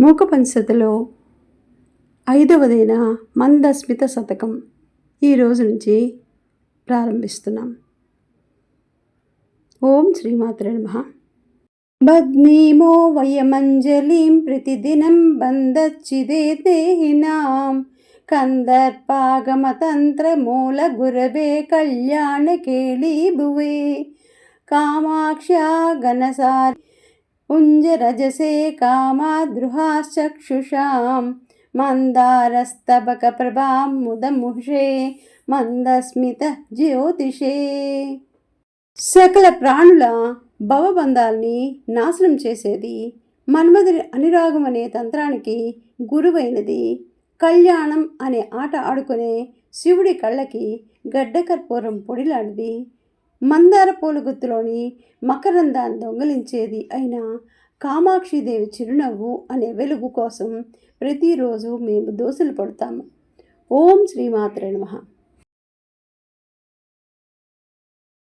మూకపంచతలో ఐదవదైన మందస్మిత శతకం ఈ రోజు నుంచి ప్రారంభిస్తున్నాం. ఓం శ్రీమాత్రే నమ. బద్నీమో వయమంజలిం ప్రతిదినం బందచ్చిదే దేహినాం. కందర్పాగమతంత్రమూల గురవే కళ్యాణకేళీ భువే కామాక్ష్యా గణసారి పుంజరజసే కామాదృహాశ్చక్షుషాం మందారస్తబకప్రభాం ముదముహే మందస్మిత జ్యోతిషే. సకల ప్రాణుల భవబంధాల్ని నాశనం చేసేది మన్మధుడి అనిరాగం అనే తంత్రానికి గురువైనది. కళ్యాణం అనే ఆట ఆడుకునే శివుడి కళ్ళకి గడ్డకర్పూరం పొడిలాంటిది. పొడిలాడిది మందార పూల గుత్తులోని మకరందాన్ని దొంగలించేది అయిన కామాక్షిదేవి చిరునవ్వు అనే వెలుగు కోసం ప్రతిరోజు మేము దోశలు పడతాము. ఓం శ్రీమాత్రే నమః.